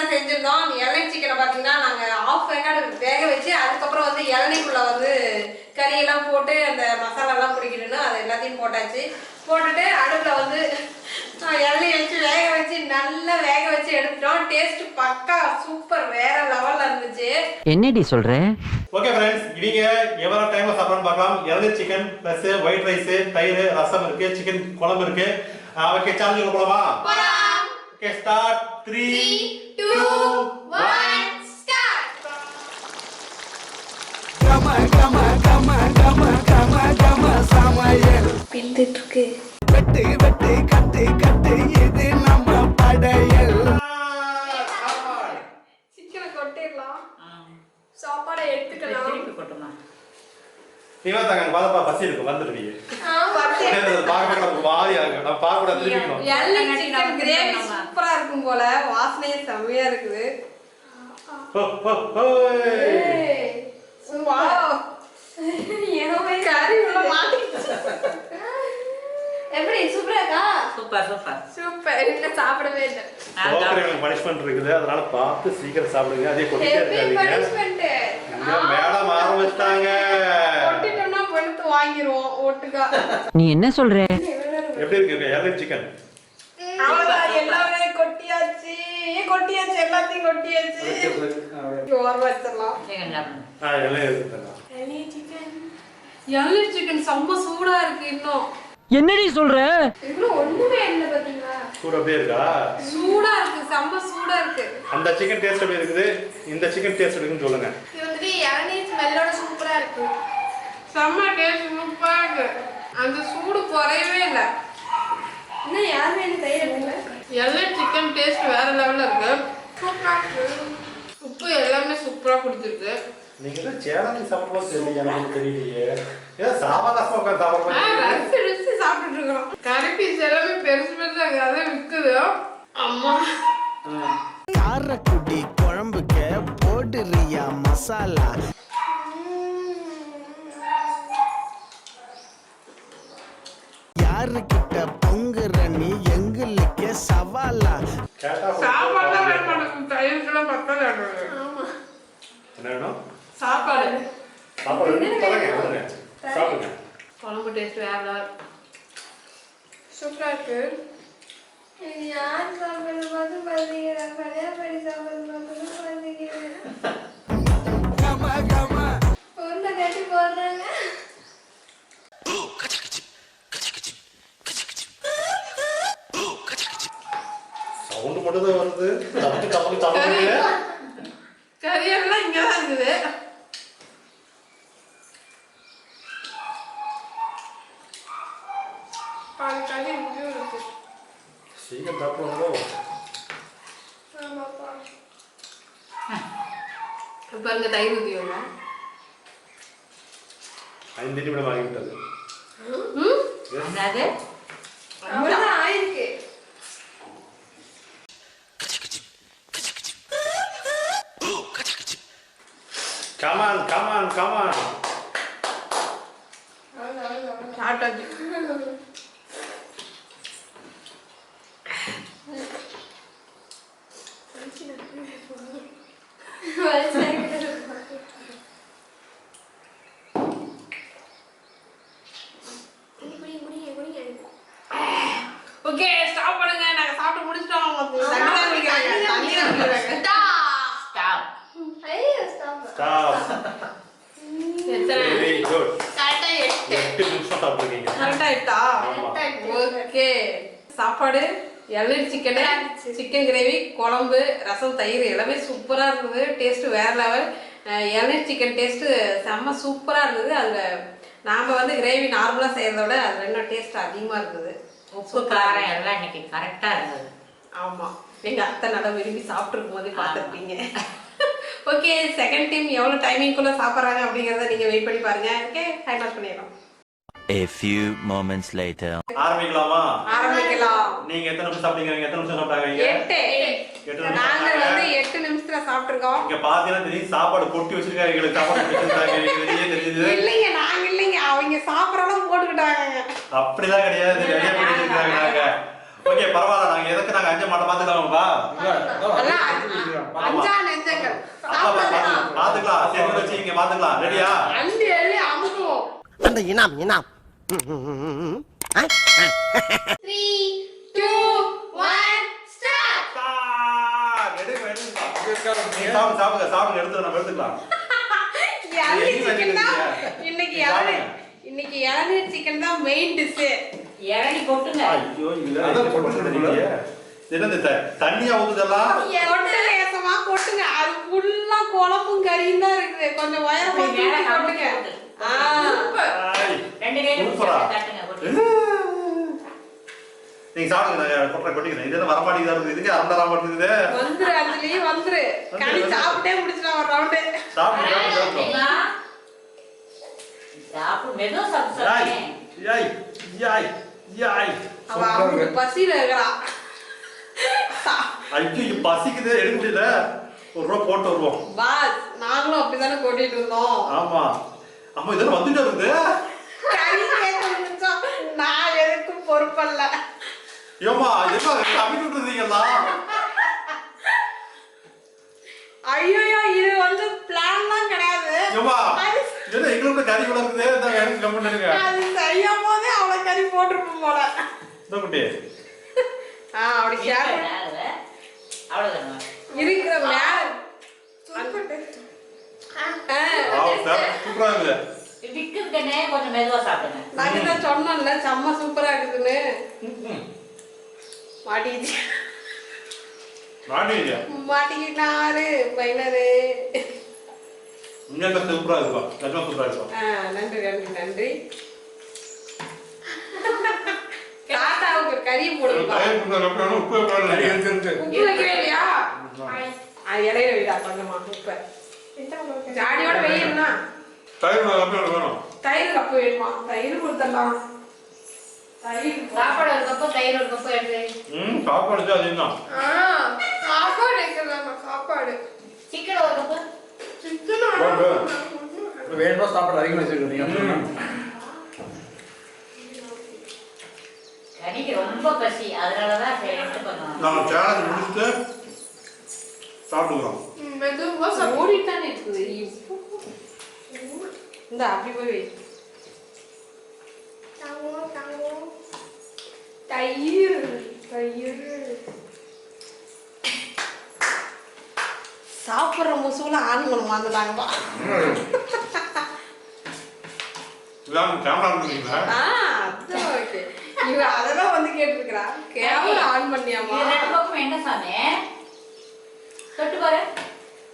தான் செஞ்சிருந்தோம்? இளநீ சிக்கனை பார்த்தீங்கன்னா நாங்கள் ஆஃப் வேக்காடு வேக வச்சு அதுக்கப்புறம் வந்து இளநீக்குள்ள வந்து கறியெல்லாம் போட்டு அந்த மசாலாலாம் பிடிக்கணும்னு அது எல்லாத்தையும் போட்டாச்சு. போட்டுட்டு அடுப்பில் வந்து இளநீ வச்சு வேக வச்சு நல்லா வேக வச்சு எடுத்துட்டோம். டேஸ்ட் பக்கா சூப்பர் வேற லெவல்ல இருந்துச்சு. என்னடி சொல்ற? ஓகே ஃப்ரெண்ட்ஸ் இவங்க எவ்வளவு டைம்ல சாப்பிடணும் பார்க்கலாம். இறந்து சிக்கன் பிளஸ் ஒயிட் ரைஸ் தயிர் ரசம் இருக்கு சிக்கன் குழம்பு இருக்கு. ஓகே சேலஞ்சுக்கு போலாமா okay start three two one come come come கம கம கம சமையல் பிந்துட்டு இருக்கு வெட்டு வெட்டு கட்டு கட்டு இது நம்ம படையல். கொட்டிடலாம். சாப்பாடை எடுத்துக்கலாம். திருப்பி கொட்டலாம். பாதப்பா பசி இருக்கு வந்துடுவீங்க. பார்க்க இருக்கு சிக்கன் கிரேவி சூப்பரா இருக்கும் போல. வாசனையே செம்மையா இருக்குது. வாவ். கறி உள்ள மாட்டிக்கிச்சு. எப்படி? சூப்பராக்கா சூப்பர் சூப்பர் சூப்பர் இன்னும் சாப்பிடவே இல்லை. பனிஷ்மெண்ட் இருக்குது. அதனால பார்த்து சீக்கிரம் சாப்பிடுங்க. அதே கொட்டிட்டே இருக்காதீங்க. பனிஷ்மெண்ட் இங்க மேடம் ஆரம்பிச்சிட்டாங்க கொட்டிட்டோம்னா வாங்கிருவோம் ஒட்டுக்கா நீ என்ன சொல்ற? எப்படி இருக்கு? இறந்து சிக்கன் கொட்டியாச்சு. கொட்டியாச்சு. எல்லாத்தையும் கொட்டியாச்சு. எள்ளு சிக்கன் செம்ம சூடா இருக்கு இன்னும். என்னடி சொல்ற? இன்னும் ஒண்ணுமே இல்லை பாத்தீங்களா? சூடு அப்படியே இருக்கா? சூடா இருக்கு. செம்ம சூடா இருக்கு. அந்த சிக்கன் டேஸ்ட் எப்படி இருக்குது? இந்த சிக்கன் டேஸ்ட் இருக்குன்னு சொல்லுங்க. இது வந்துட்டு இளநீ ஸ்மெல்லோட சூப்பரா இருக்கு. செம்ம டேஸ்ட் சூப்பரா இருக்கு. அந்த சூடு குறையவே இல்லை. இன்னும் யாருமே எனக்கு தயிர் எடுக்கல. எள்ளு சிக்கன் டேஸ்ட் வேற லெவல்ல இருக்கு. சூப்பரா இருக்கு உப்பு எல்லாமே சூப்பரா பிடிச்சிருக்கு நீங்க தான் சேலஞ்ச் சாப்பிடும்போது தெரியல எனக்கு தெரியலையே. ஏன் சாபாதாசமா உட்காந்து சாப்பிடுற ஆ, மாதிரி இருக்கு. ரசிச்சு ருசி சாப்பிட்டுட்டு இருக்கிறோம் கறி பீஸ் எல்லாமே பெருசு பெருசா அதான் விக்குது. அம்மா. காரக்குடி குழம்புக்கு போடுறியா மசாலா? யாருக்கிட்ட என்ன வேணும் சாப்பாடு சாப்பாடு இருக்கு. தரேங்க, வந்துருங்க. சாப்பிடுங்க குழம்பு டேஸ்ட் வேற. சூப்பரா இருக்கு பாதி கறி இங்கேயும் இருக்கு சீக்கிரம் தப்பு வந்தோ ஆமாப்பா பாருங்க தயிர் ஊற்றியோங்க ஐந்து நிமிடம் ஆகிவிட்டது என்னது அவ்வளோதான் ஆயிருக்கு come on come on come on சாப்பிட்டாச்சு ஓகே ஸ்டாப் பண்ணுங்க நாங்க சாப்பிட்டு முடிச்சிட்டோம் தண்ணி தான் குடிக்கிறாங்க தண்ணி தான் குடிக்கிறாங்க ஸ்டாப் ஐயோ ஸ்டாப் ஸ்டாப் எத்தனை வெரி குட் கரெக்டா எட்டு எட்டு நிமிஷம் சாப்பிட்டுருக்கீங்க கரெக்டா எட்டா ஆமா. ஓகே சாப்பாடு இளநீர் சிக்கனு சிக்கன் கிரேவி குழம்பு ரசம் தயிர் எல்லாமே சூப்பராக இருந்தது. டேஸ்ட்டு வேற லெவல் இளநீர் சிக்கன் டேஸ்ட்டு செம்ம சூப்பராக இருந்தது. அதில் நாம் வந்து கிரேவி நார்மலாக செய்கிறத விட அதில் இன்னும் டேஸ்ட் அதிகமாக இருந்தது. உப்பு காரம் எல்லாம் இன்னைக்கு கரெக்டா இருந்தது. ஆமாம் நீங்கள் அத்தை நல்லா விரும்பி சாப்பிட்ருக்கும் போதே பார்த்துருப்பீங்க. ஓகே செகண்ட் டீம் எவ்வளோ டைமிங்குள்ளே சாப்பிட்றாங்க அப்படிங்கிறத நீங்கள் வெயிட் பண்ணி பாருங்கள் ஓகே டைம் ஆஃப் பண்ணிடலாம். A few moments later. ஆரம்பிக்கலாமா? ஆரம்பிக்கலாம். நீங்க எத்தனை நிமிஷம் சாப்பிட்டீங்க? நீங்க எத்தனை நிமிஷம் சாப்பிட்டாங்க எட்டு. எட்டு நாங்க. வந்து எட்டு நிமிஷத்துல சாப்பிட்டுருக்கோம். இங்க பாத்தீங்கன்னா தெரியும் சாப்பாடு கொட்டி வச்சிருக்காங்க எங்களுக்கு. சாப்பாடு வச்சிருக்காங்க வெளியே தெரியுது. இல்லைங்க நாங்க இல்லைங்க. அவங்க சாப்பிட்ற அளவு போட்டுக்கிட்டாங்க. அப்படிலாம் கிடையாது. பண்ணி வச்சிருக்காங்க நாங்க ஓகே பரவாயில்ல. நாங்க எதுக்கு நாங்க அஞ்ச மாட்டோம் பாத்துக்கலாமாப்பா? அஞ்சு- அஞ்சா நெஞ்சங்கள். பாத்துக்கலாம். சேர்ந்து வச்சு இங்க பாத்துக்கலாம். ரெடியா அள்ளி அமுக்குவோம். அந்த இனாம் இனாம். த்ரீ டூ ஒன் ஸ்டார்ட் சாப்பிடு சாப்பிடுங்க சாப்பிடுங்க எடுத்து நம்ம எடுத்துக்கலாம் இளநீர் சிக்கன் தான் இன்னைக்கு நீ இன்னைக்கு இளநீர் சிக்கன் தான் மெயின் டிஷ் இறங்கி போட்டுங்க ஐயோ இல்ல அத போட்டுருக்கீங்க? என்னது தண்ணியா ஊத்துதெல்லாம் கொட்டு லேசமா கொட்டுங்க அது ஃபுல்லா குழம்பும் கறியும் தான் இருக்குது கொஞ்சம் வயர் போட்டு மேல கொட்டுங்க ரெண்டு கையில. தட்டுங்க. நீங்க சாப்பிடுங்க நான் கொட்டை கொட்டிக்கிறேன். இது என்ன வரமாட்டேங்குதா இருக்குது? இதுக்கு மாட்டேங்குது. வந்துரு அஞ்சலி வந்துரு. கனி. சாப்பிட்டே முடிச்சிடலாம் ஒரு ரவுண்டு சாப்பிடு சாப்பிடு யாய். யாய் யாய் அவ அவனுக்கு பசியில இருக்கிறான் ஐயோ பசிக்குது எடுக்க முடியல. ஒரு ரூபா போட்டு வருவோம். பாஸ் நாங்களும் அப்படிதானே கொட்டிட்டு இருந்தோம். ஆமா. ஆமா இதெல்லாம் வந்துட்டு இருக்குது நான் எதுக்கும் பொறுப்பல்ல. ஏமா என்ன கம்மி விட்டுருந்தீங்களா ஐயோ இது வந்து பிளான் தான் கிடையாது. ஏமா என்ன எங்களுக்கு கறி கூட இருக்குது இந்த எனக்கு கம்மி பண்ணுங்க. அது செய்யும் போதே அவ்வளவு கறி போட்டிருப்போம் போல. இந்த குட்டி. ஆ அப்படி ஷேர்? அவ்வளவுதானா? இருக்கிற மேல சூப்பரா இருக்குது விக்குது கண்ணே, கொஞ்சம் மெதுவா சாப்பிடுங்க. நாங்க தான் சொன்னோம்ல செம்ம சூப்பரா இருக்குதுன்னு. மாட்டிக்கிச்சு. மாட்டிக்கிட்டாரு இங்க சூப்பரா சூப்பரா ஆ, நன்றி நன்றி நன்றி. தாத்தாவுக்கு கறி போடுங்க உப்பு உப்பு வைக்கவே இல்லையா? இடையில வைடா கொஞ்சமா உப்பு. ஜாடியோட வெயில்னா தயிர் அப்புறம் வேணும் தயிர் கப்பு வேணுமா? தயிர் கொடுத்துடலாம். தயிர் சாப்பாடு ஒரு கப்பு தயிர் ஒரு கப்பு எடுத்து ம் சாப்பாடு அது என்ன ஆ சாப்பாடு வைக்கலாமா? சாப்பாடு. சிக்கன் ஒரு கப்பு. வேணுமா. சாப்பாடு அதிகமாக வச்சிருக்கீங்க. கனிக்கு ரொம்ப பசி. அதனாலதான் சரி, எடுத்து கொஞ்சம் நம்ம சேலஞ்ச் முடிச்சுட்டு சாப்பிடுவோம் மெதுவா ஓடிட்டானே இருக்குது இந்த அப்படி போய் வை. தயிர். தயிர். சாப்பிட்ற முசுல ஆண்கள் மாந்துட்டாங்கப்பா அதெல்லாம் வந்து கேட்டிருக்கிறா. Camera on பண்ணியாமா? என்ன சாமி? தொட்டு பாரு.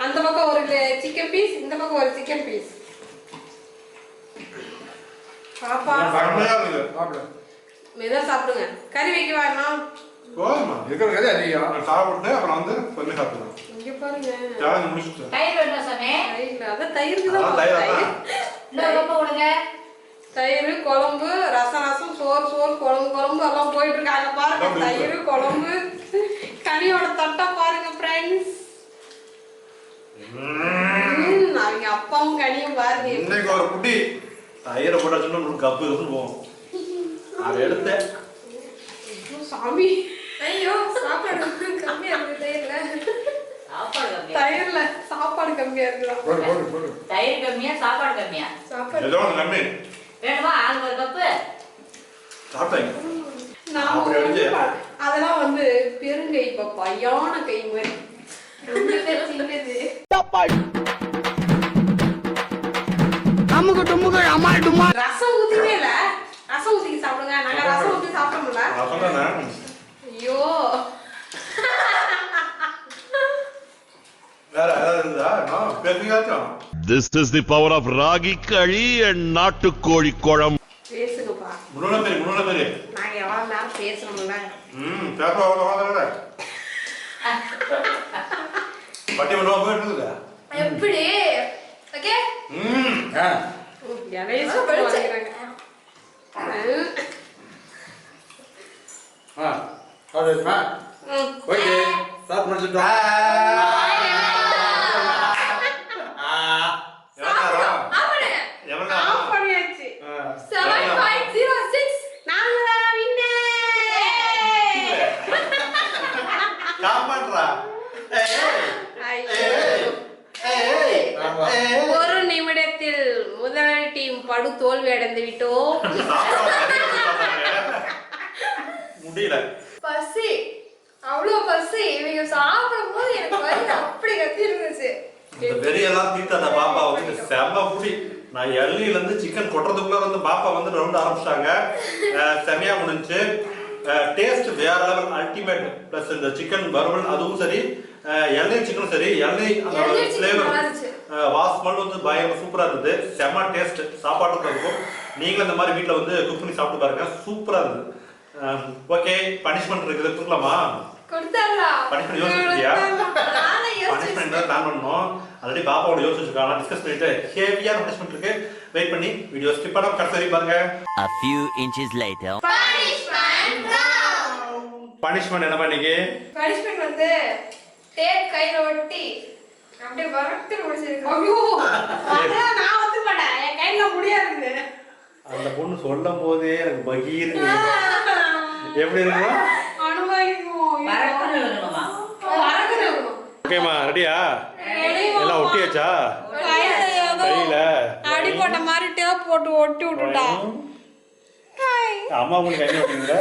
அந்த பக்கம் ஒரு சிக்கன் பீஸ் இந்த பக்கம் ஒரு சிக்கன் பீஸ் பாப்பா. மெதுவா சாப்பிடுங்க. கறி வைக்க வேணாம் போதுமா இருக்கிற கதை அதிகம். நான் சாப்பிட்டு அப்புறம் வந்து கொஞ்சம் சாப்பிடுவேன் இங்க பாருங்க. சேலஞ்ச் முடிச்சுட்டு? தயிர் வேணுமா சாமி தயிர்ல அதான் தயிருக்கு தான் தயிர் தயிர் கொடுங்க. தயிர் குழம்பு ரசம் ரசம் சோறு சோறு குழம்பு குழம்பு எல்லாம் போயிட்டு இருக்காங்க பாருங்க. தயிர் குழம்பு. கனியோட தட்டை பாருங்க ஃப்ரெண்ட்ஸ் அவங்க அப்பாவும் கனியும் பாருங்க. இன்னைக்கு ஒரு குட்டி. தயிரை போட்டு கப்பு இருந்து போவோம். அதை எடுத்தேன் சாமி. ஐயோ சாப்பாடு கம்மியா இருக்கு. தயிர்ல தயிர்ல சாப்பாடு கம்மியா போடு தயிர் கம்மியா சாப்பாடு கம்மியா? சாப்பாடு. ஏதோ ஒன்று நம்பி வேணுமா? ஆளுக்கு ஒரு கப்பு? சாப்பிட்டேங்க. அதெல்லாம் வந்து பெருங்கை பாப்பா யானை கை மாதிரி. ரொம்ப சின்னது அமுக்கு டுமுக்கு அமால் டுமா ரசம் ஊத்திவே இல்ல ரசம் ஊத்தி சாப்பிடுங்க நாங்க ரசம் ஊத்தி சாப்பிட்டோம்ல நான் ஐயோ நான் This is the power of Ragi Kali and நாட்டுக்கோழி குழம்பு பேசுங்கப்பா. முன்னாடி முன்னாடி நாங்க எவ்வளவு நேரம் பேசணும்ல? ம் பேப்பர் அவ்வளோ வாங்க பட்டி பண்ணுவா போயிட்டு இருக்குதா? எப்படி? ஓகே? ம் ஆ. இலைய சூப்பர் வாங்குறாங்க ஆ அது மா. ஓகே ஸ்டார்ட் பண்ணிட்டோம் காப்பாடுறா ஏய். ஒரு நிமிடத்தில் முதல் டீம் படு தோல்வி அடைந்து விட்டோம். முடியல. பசி. அவ்வளவு பசி. இவங்க சாப்பிடும் போது எனக்கு வயிறு அப்படி கத்தி இருந்துச்சு வெறியெல்லாம் தீர்த்த அந்த பாப்பா வந்து செம்ம புடி நான் எள்ளியில இருந்து சிக்கன் கொட்டுறதுக்குள்ள வந்து பாப்பா வந்து ரவுண்ட் ஆரம்பிச்சிட்டாங்க. செமையா முடிஞ்சு. டேஸ்ட் வேற லெவல் அல்டிமேட் பிளஸ் இந்த சிக்கன் வறுவல் அதுவும் சரி அஹ் எண்ணெய் சிக்கனும் சரி எண்ணெய் ஃப்ளேவர் இருந்துச்சு. வாஸ்மல் வந்து பயங்கர சூப்பரா இருந்தது. செம்ம டேஸ்ட் சாப்பாட்டுக்கு இருக்கும். நீங்களும் இந்த மாதிரி வீட்ல வந்து குக் பண்ணி சாப்பிட்டு பாருங்க. சூப்பரா இருந்தது. ஓகே பனிஷ்மெண்ட் இருக்குது. கொடுக்கலாமா? பனிஷ்மெண்ட் யோசிச்சிருக்கியா? பனிஷ்மெண்ட் தான் பிளான் பண்ணோம். ஆல்ரெடி பாப்பாவோட யோசிச்சு வச்சிருக்காங்க டிஸ்கஸ் பண்ணிட்டு ஹேவியான பனிஷ்மெண்ட் இருக்கு. வெயிட் பண்ணி வீடியோ ஸ்கிப் பண்ணாம கடைசி பாருங்க. A few inches later. Punishment என்ன பண்ணீங்க? பனிஷ்மெண்ட் வந்து டேப் கையில ஒட்டி அப்படியே வரட்டு முடிச்சிருக்கோம். ஐயோ. அதான் நான் வந்து மாட்டேன். என் கையில முடியாது அந்த பொண்ணு சொல்லும் போதே எனக்கு பகீர் எப்படி இருக்கு அனுபவிக்கும் வரக்குன்னு இருக்கணுமா வரக்கணும் ஓகேமா ரெடியா? எல்லாம் ஒட்டியாச்சா? கையில ஏதோ கையில. அடி போட்ட மாதிரி டேப் போட்டு ஒட்டி விட்டுட்டா. அம்மா உங்களுக்கு என்ன ஒட்டிங்க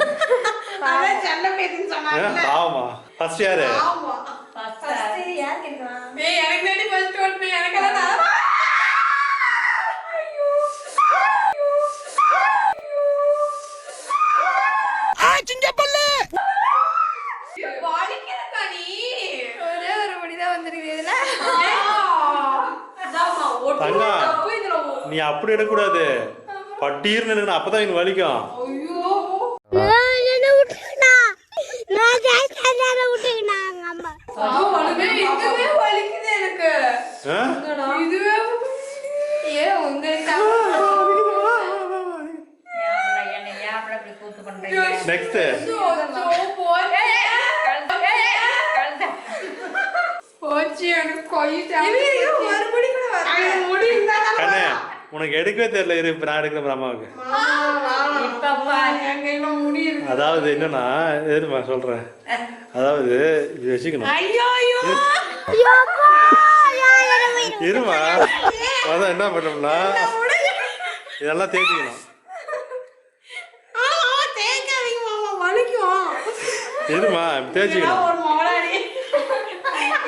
ஆமா. ஃபர்ஸ்ட் யார் நீ. அப்படி எடுக்கக்கூடாது. பட்டீர்னு அப்பதான் எனக்கு வலிக்கும் ஐயோ அது வலிக்குது, இதுவே வலிக்குது எனக்கு ஆ? இதுவே ஏன் உங்களுக்கு என்னை ஏன் அப்படி கூத்து பண்றீங்க நெக்ஸ்ட் சோ, சோ, போச்சு. கழுத்தை போச்சு எனக்கு கொய்ட்டு மறுபடியும் கூட வரல முடி இருந்தா கண்ணே உனக்கு எடுக்கவே தெரியல இரு இப்ப நான் எடுக்கிறேன் அம்மாவுக்கு. அதாவது என்னன்னா எதுமா சொல்றேன். அதாவது இது வச்சுக்கணும். இருமா அதான் என்ன பண்ணோம்னா இதெல்லாம் தேய்ச்சிக்கணும். இருமா தேய்ச்சிக்கணும்.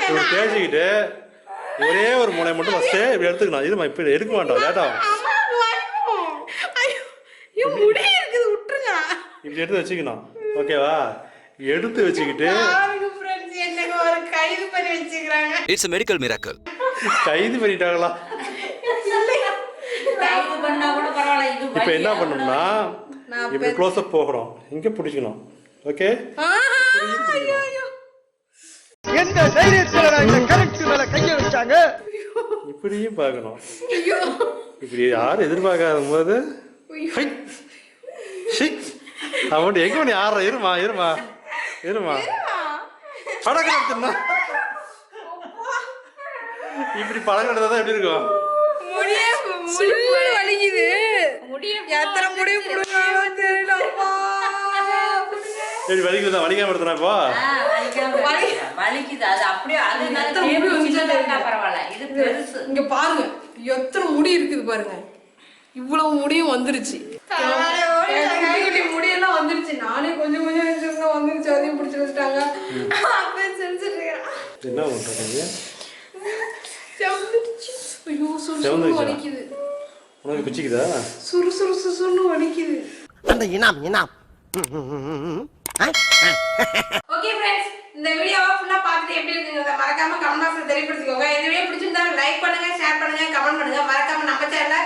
இப்படி தேய்ச்சிக்கிட்டு ஒரே ஒரு முனை மட்டும் ஃபஸ்ட்டு இப்படி எடுத்துக்கணும். இருமா இப்படி எடுக்க மாட்டோம். லேட்டாகும் விட்டுருங்க. இப்படி எடுத்து வச்சுக்கணும். ஓகேவா எடுத்து வச்சுக்கிட்டு ஃப்ரெண்ட்ஸ் என்னங்க ஒரு கைது பண்ணிட்டாங்களா? இது இப்போ என்ன பண்ணணும்னா இப்படி க்ளோஸ் அப் போகிறோம் இங்கே பிடிக்கணும் ஓகே எந்த தைரியத்துல நான் இந்த கரெக்ட் மேல கைய வச்சாங்க? இப்படியும் பார்க்கணும். இப்படி யாரும் எதிர்பார்க்காத போது. அவன் எங்க பண்ணி ஆடுற? இருமா இருமா இருமா. பழக்கம் எடுத்துனா இப்படி எடுத்தா தான் எப்படி இருக்கும்? முடிய முடி வலிக்குது. எத்தனை முடி முடுங்காலும் தெரியலப்பா எப்படி வலிக்குதா? வலிக்காம எடுத்தனா இப்போ. வலிக்குது. அது அப்படியே அது நல்ல? பரவாயில்ல. இது பெருசு. இங்க பாருங்க. எத்தனை முடி இருக்குது பாருங்க. இவ்வளவு முடியும் வந்துருச்சு. முடியெல்லாம் வந்துருச்சு. நானே கொஞ்சம் கொஞ்சம் வச்சிருந்தா வந்துருச்சு. அதையும் பிடிச்சி வச்சுட்டாங்க. அப்படியே செஞ்சுட்டு இருக்கிறேன். என்ன பண்றீங்க ஐயோ செவந்துருச்சா? வலிக்குது. உனக்கு பிச்சுக்குதா சுறு சுறு சுசுன்னு வலிக்குது. அந்த இனாம் இனாம். ஓகே ஃப்ரெண்ட்ஸ் இந்த வீடியோவை ஃபுல்லா பார்த்துட்டு எப்படி இருக்குங்கிறத மறக்காம கமெண்ட் பாக்ஸ்ல தெரியப்படுத்திக்கோங்க இந்த வீடியோ பிடிச்சிருந்தா லைக் பண்ணுங்க ஷேர் பண்ணுங்க கமெண்ட் பண்ணுங்க. மறக்காம நம்ம சேனலை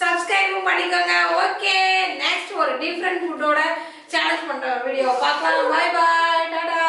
சப்ஸ்கிரைபும் பண்ணிக்கோங்க. ஓகே நெக்ஸ்ட் ஒரு டிஃப்ரெண்ட் ஃபுட்டோட சேலஞ்ச் பண்ற வீடியோ பார்க்கலாம். பாய் பாய் டாடா